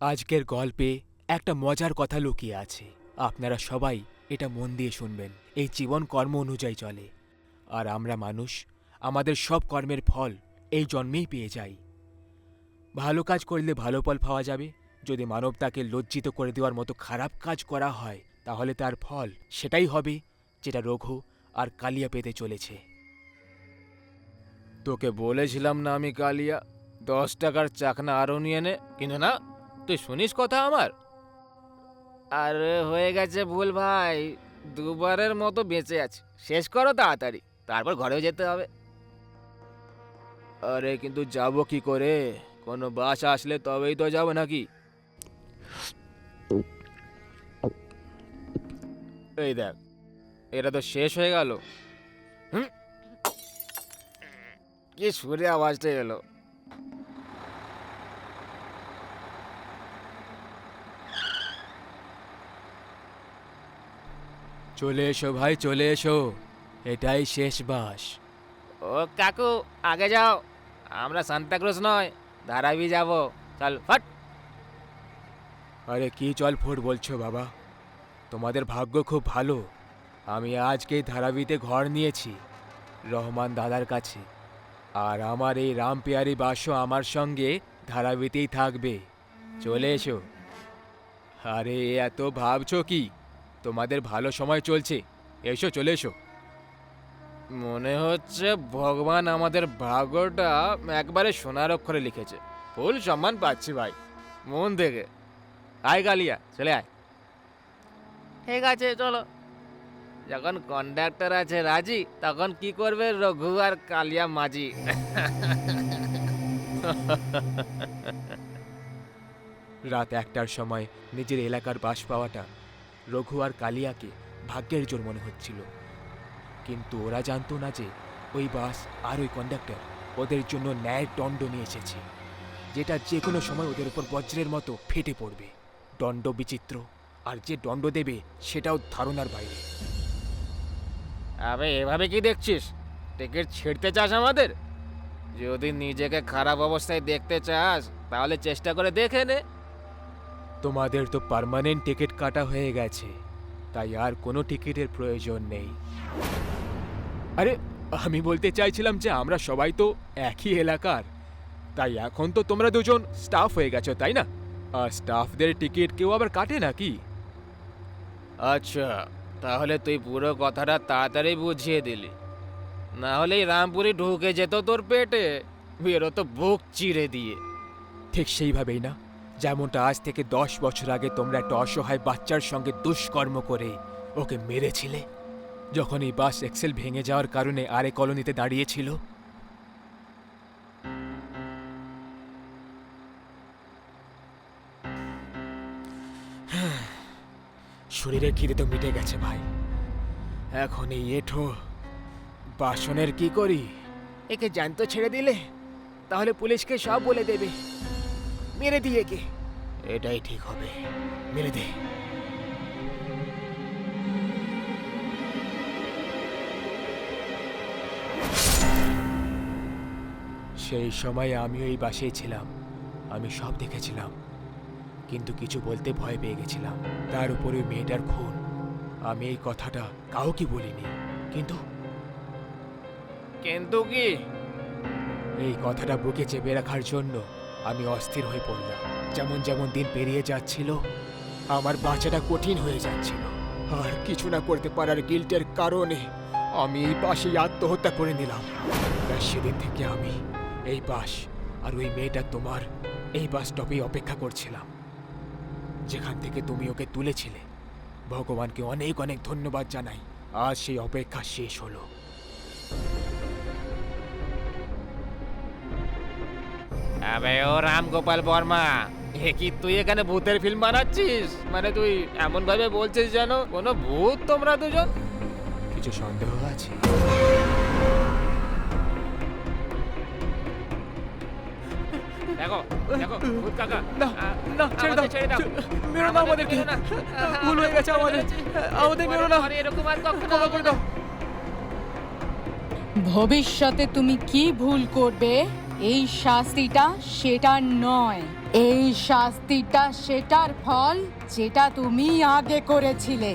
আজকের গল্পে একটা মজার কথা লুকিয়ে আছে। আপনারা সবাই এটা মন দিয়ে শুনবেন। এই জীবন কর্ম অনুযায়ী চলে। আর আমরা মানুষ, আমাদের সব কর্মের ফল এই জন্মেই পেয়ে যাই। ভালো কাজ করলে ভালো ফল পাওয়া যাবে। যদি মানবতাকে লজ্জিত করে দেওয়ার মতো খারাপ কাজ করা হয়, তাহলে তার ফল সেটাই হবে যেটা রঘু আর কালিয়া পেতে চলেছে। তোকে বলেছিলাম না আমি কালিয়া? দশ টাকার চাকনা আরও নিয়ে নে কিন্তু না? তুই শুনিস কথা আমার? আরে হয়ে গেছে ভুল ভাই। দুবারের মতো বেঁচে আছে। শেষ করো তাড়াতাড়ি। তারপর ঘরেও যেতে হবে। আরে কিন্তু যাব কি করে? কোনো বাস আসলে তবেই তো যাব নাকি? এই দেখ, এটা তো শেষ হয়ে গেল। কি সুরে আওয়াজটা এলো। চলে এসো ভাই চলে এসো। এটাই শেষ বাস। ও কাকু আগে যাও। আমরা সান্তাক্রুজ নয় ধারাবি যাব। চল ফট। আরে কি চল ফুট বলছো বাবা? তোমাদের ভাগ্য খুব ভালো। আমি আজকেই ধারাবিতে ঘর নিয়েছি রহমান দাদার কাছে। আর আমার এই রামপিয়ারি বাসও আমার সঙ্গে ধারাবিতেই থাকবে। চলে এসো। আরে এত ভাবছ কি? তোমাদের ভালো সময় চলছে। এসো চলে এসো। মনে হচ্ছে ভগবান আমাদের ভাগ্যটা একবারে সোনার অক্ষরে লিখেছে। ফুল সম্মান পাচ্ছি ভাই। মন থেকে। আয় গালিয়া চলে আয়। ঠিক আছে চলো। যখন কন্ডাক্টর আছে রাজি তখন কি করবে রঘু আর কালিয়া মাঝি? রাত একটার সময় নিজের এলাকার বাস পাওয়াটা রঘু আর কালিয়াকে ভাগ্যের জোর মনে হচ্ছিল। কিন্তু ওরা জানতো না যে ওই বাস আর ওই কন্ডাক্টর ওদের জন্য ন্যায়ের দণ্ড নিয়ে এসেছে, যেটা যে কোনো সময় ওদের উপর বজ্রের মতো ফেটে পড়বে। দণ্ড বিচিত্র, আর যে দণ্ড দেবে সেটাও ধারণার বাইরে। আবে, এভাবে কি দেখছিস? টিকিট ছিঁড়তে চাস আমাদের? যদি নিজেকে খারাপ অবস্থায় দেখতে চাস, তাহলে চেষ্টা করে দেখে নে। তোমাদের তো পার্মানেন্ট টিকিট কাটা হয়ে গেছে তাই আর কোনো টিকিটের প্রয়োজন নেই। আরে আমি বলতে চাইছিলাম যে আমরা সবাই তো একই এলাকার তাই এখন তো তোমরা দুজন স্টাফ হয়ে গেছো তাই না? আর স্টাফদের টিকিট কেউ আবার কাটে নাকি? আচ্ছা তাহলে তুই পুরো কথাটা তাড়াতাড়ি বুঝিয়ে দিলি। না হলে রামপুরি ঢুকে যেত তোর পেটে বেরোতো বুক চিড়ে দিয়ে। ঠিক সেইভাবেই না। যেমনটা আজ থেকে দশ বছর আগে তোমরা একটা অসহায় বাচ্চার সঙ্গে দুষ্কর্ম করে ওকে মেরেছিলে? যখন এই বাস এক্সেল ভেঙে যাওয়ার কারণে আরে কলোনিতে দাঁড়িয়েছিল? শরীরের খিদে তো মিটে গেছে ভাই। এখন এই এঠো বাসনের কি করি? একে জ্যান্ত ছেড়ে দিলে? তাহলে পুলিশকে সব বলে দেবে। মেরে দিয়ে কে এটাই ঠিক হবে। মেরে দে। সেই সময় আমিও এই বাসেই ছিলাম। আমি সব দেখেছিলাম। কিন্তু কিছু বলতে ভয় পেয়ে গেছিলাম। তার উপরে মেয়েটার খুন। আমি এই কথাটা কাউকে বলিনি। কিন্তু? কিন্তু কি? এই কথাটা বুকে চেপে রাখার জন্য আমি অস্থির হয়ে পড়লাম। যেমন যেমন দিন পেরিয়ে যাচ্ছিল, আমার বাচ্চাটা কঠিন হয়ে যাচ্ছিল। আর কিছু না করতে পারার গিল্টের কারণে আমি এই বাসেই আত্মহত্যা করে নিলাম। সেদিন থেকে আমি এই বাস আর ওই মেয়েটা তোমার এই বাস স্টপেই অপেক্ষা করছিলাম। যেখান থেকে তুমি ওকে তুলেছিলে। ভগবানকে অনেক অনেক ধন্যবাদ জানাই। আজ সেই অপেক্ষা শেষ হলো। আবে ও রাম গোপাল বর্মা এ কি তুই এখানে ভূতের ফিল্ম বানাচ্ছিস? মানে তুই এমন ভাবে বলছিস যেন কোনো ভূত তোমরা দুজন? কিছু সন্দেহ আছে? দেখো দেখো ভূত কাকা না, না, ছেড়ে দাও, ছেড়ে দাও। মেরো না আমাদেরকে। ভুল হয়ে গেছে আমাদের। আমাদের। মেরো না। এরকম আর কখনো করে দাও। ভবিষ্যতে তুমি কি ভুল করবে? এই শাস্তিটা সেটা নয়। এই শাস্তিটা সেটার ফল যেটা তুমি আগে করেছিলে।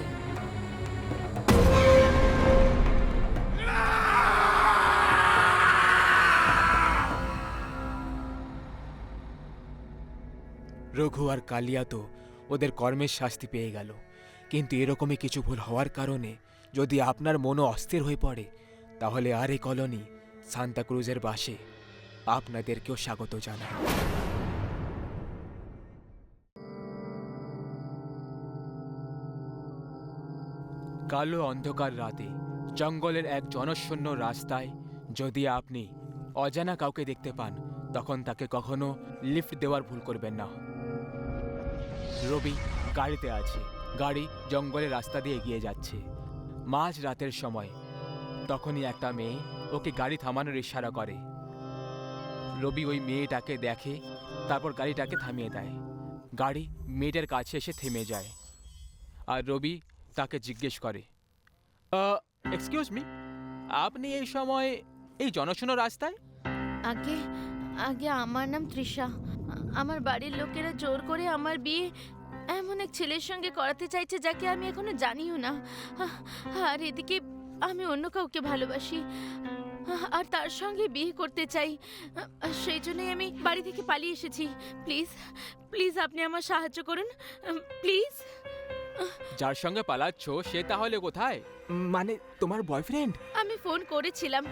রঘু আর কালিয়া তো ওদের কর্মের শাস্তি পেয়ে গেল। কিন্তু এরকমই কিছু ভুল হওয়ার কারণে যদি আপনার মনও অস্থির হয়ে পড়ে, তাহলে আর এই কলোনি সান্তাক্রুজের বাসে। আপনাদেরকেও স্বাগত জানাই। কালো অন্ধকার রাতে, জঙ্গলের এক জনশূন্য রাস্তায় যদি আপনি অজানা কাউকে দেখতে পান, তখন তাকে কখনো লিফট দেওয়ার ভুল করবেন না। রবি গাড়িতে আছে। গাড়ি জঙ্গলের রাস্তা দিয়ে এগিয়ে যাচ্ছে। মাঝ রাতের সময়, তখনই একটা মেয়ে ওকে গাড়ি থামানোর ইশারা করে। রবি ওই মেয়েটাকে দেখে, তারপর গাড়িটাকে থামিয়ে দেয়। গাড়ি মেয়েটার কাছে এসে থেমে যায়। আর রবি তাকে জিজ্ঞেস করে এক্সকিউজ মি আপনি এই সময় এই জনশূন্য রাস্তায়? আগে আগে আমার নাম তৃষা। আমার বাড়ির লোকেরা জোর করে আমার বিয়ে এমন এক ছেলের সঙ্গে করাতে চাইছে যাকে আমি এখনও জানিও না। আর এদিকে আমি অন্য কাউকে ভালোবাসি। আর তার সঙ্গে বিয়ে করতে চাই। সেই জন্যই আমি বাড়ি থেকে পালিয়ে এসেছি। প্লিজ প্লিজ আপনি আমার সাহায্য করুন। প্লিজ। যার সঙ্গে পালাচ্ছ সে তাহলে কোথায়? মানে তোমার বয়ফ্রেন্ড আমি ফোন করেছিলাম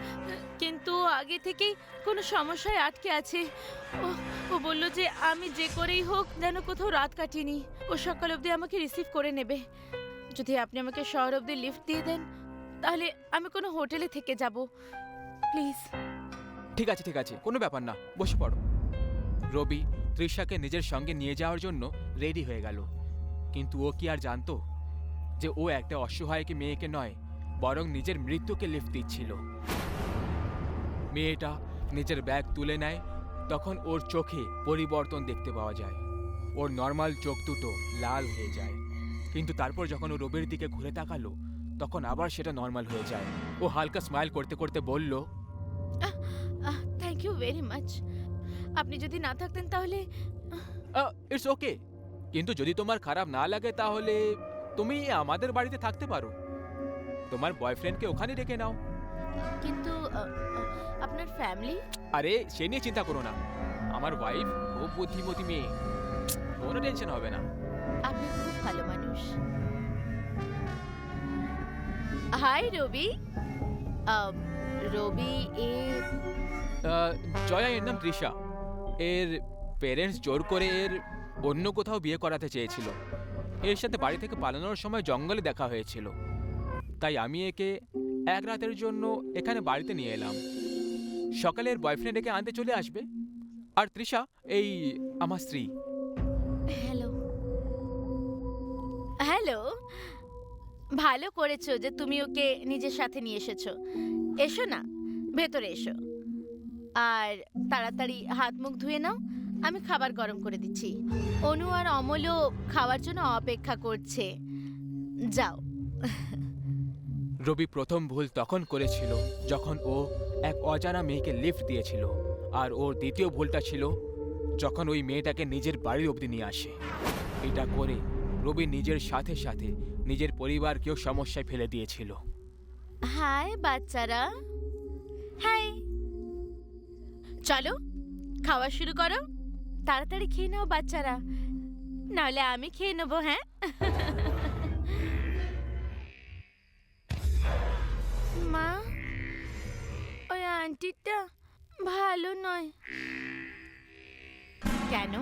কিন্তু আগে থেকেই কোনো সমস্যায় আটকে আছে। ও ও বলল যে আমি যে করেই হোক যেন কোথাও রাত কাটিনি। ও সকাল অবধি আমাকে রিসিভ করে নেবে। যদি আপনি আমাকে শহর অবধি লিফট দিয়ে দেন তাহলে আমি কোনো হোটেলে থেকে যাব। প্লিজ। ঠিক আছে ঠিক আছে, কোনো ব্যাপার না, বসে পড়ো। রবি তৃষাকে নিজের সঙ্গে নিয়ে যাওয়ার জন্য রেডি হয়ে গেল। কিন্তু ও কি আর জানতো যে ও একটা অসহায়কে মেয়েকে নয়, বরং নিজের মৃত্যুকে লিফট দিচ্ছিল। মেয়েটা নিজের ব্যাগ তুলে নেয়, তখন ওর চোখে পরিবর্তন দেখতে পাওয়া যায়। ওর নর্মাল চোখ দুটো লাল হয়ে যায়। কিন্তু তারপর যখন ও রবির দিকে ঘুরে তাকালো, তখন আবার সেটা নর্মাল হয়ে যায়। ও হালকা স্মাইল করতে করতে বলল ইউ ভেরি মাচ। আপনি যদি না থাকতেন তাহলে ইটস ওকে। কিন্তু যদি তোমার খারাপ না লাগে তাহলে তুমি আমাদের বাড়িতে থাকতে পারো। তোমার বয়ফ্রেন্ডকে ওখানে রেখে নাও। কিন্তু আপনার ফ্যামিলি? আরে সে নিয়ে চিন্তা করো না। আমার ওয়াইফ খুব বুদ্ধিমতী মেয়ে। কোনো টেনশন হবে না। আপনি খুব ভালো মানুষ। হাই রবি। রবি এ জয়া এর নাম তৃষা। এর পেরেন্টস জোর করে এর অন্য কোথাও বিয়ে করাতে চেয়েছিল। এর সাথে বাড়ি থেকে পালানোর সময় জঙ্গলে দেখা হয়েছিল। তাই আমি একে এক রাতের জন্য এখানে বাড়িতে নিয়ে এলাম। সকালে এর বয়ফ্রেন্ড একে আনতে চলে আসবে। আর তৃষা এই আমার স্ত্রী। হ্যালো হ্যালো ভালো করেছ যে তুমি ওকে নিজের সাথে নিয়ে এসেছ। এসো না, ভেতরে এসো। আর তাড়াতাড়ি হাত মুখ ধুয়ে নাও। আমি খাবার গরম করে দিচ্ছি। অনু আর অমলও খাওয়ার জন্য অপেক্ষা করছে। যাও। রবি প্রথম ভুল তখন করেছিল যখন ও এক অজানা মেয়েকে লিফট দিয়েছিল আর ওর দ্বিতীয় ভুলটা ছিল যখন ওই মেয়েটাকে নিজের বাড়ি অবধি নিয়ে আসে। এটা করে রবি নিজের সাথে সাথে নিজের পরিবারকেও সমস্যায় ফেলে দিয়েছিল। হাই বাচ্চারা। হাই চলো, খাওয়া শুরু করো। তাড়াতাড়ি খেয়ে নাও বাচ্চারা। নাহলে আমি খেয়ে নেব হ্যাঁ? মা, ওই আন্টিটা ভালো নয়। কেন?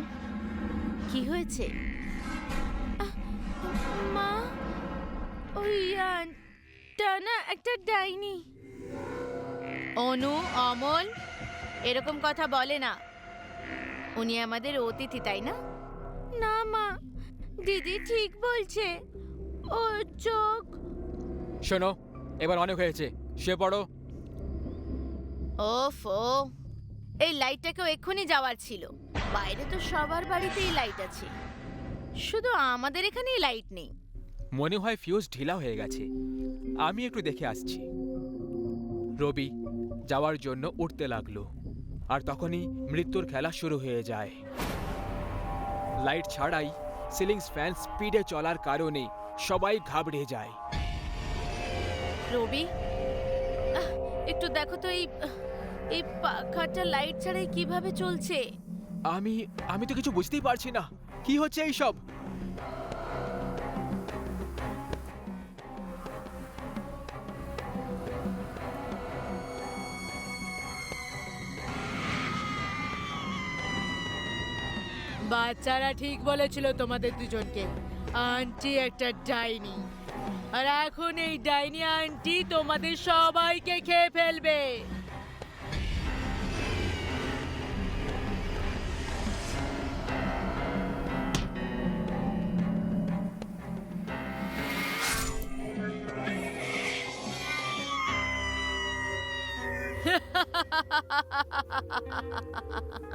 কি হয়েছে? মা, ওই আন্টটা না একটা ডাইনি। অনু, অমল এরকম কথা বলে না। উনি আমাদের অতিথি তাই না? না মা। দিদি ঠিক বলছে। ও চোখ। শোনো এবার অনেক হয়েছে। শুয়ে পড়ো। ওফ এই লাইটটাকেও এক্ষুনি যাওয়ার ছিল। বাইরে তো সবার বাড়িতেই লাইট আছে। শুধু আমাদের এখানেই লাইট নেই। মনে হয় ফিউজ ঢিলা হয়ে গেছে। আমি একটু দেখে আসছি। রবি যাওয়ার জন্য উঠতে লাগল। আর তখনই মৃত্যুর খেলা শুরু হয়ে যায়। লাইট ছাড়াই সিলিংস ফ্যান স্পিডে চলার কারণে সবাই ঘাবড়ে যায়। রবি আহ, একটু দেখো তো এই এই পাখাটা লাইট ছাড়াই কীভাবে চলছে? আমি আমি তো কিছু বুঝতেই পারছি না। কি হচ্ছে এই বাচ্চারা ঠিক বলেছিল তোমাদের দুজনকে। আন্টি একটা ডাইনি। আর এখন এই ডাইনি আন্টি তোমাদের সবাইকে খেয়ে ফেলবে।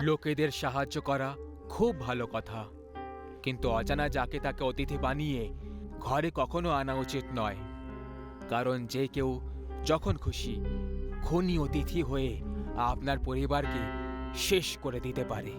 লোকেদের সাহায্য করা খুব ভালো কথা। কিন্তু অজানা যাকে তাকে অতিথি বানিয়ে ঘরে কখনো আনা উচিত নয়। কারণ যে কেউ যখন খুশি খনি অতিথি হয়ে আপনার পরিবারকে শেষ করে দিতে পারে।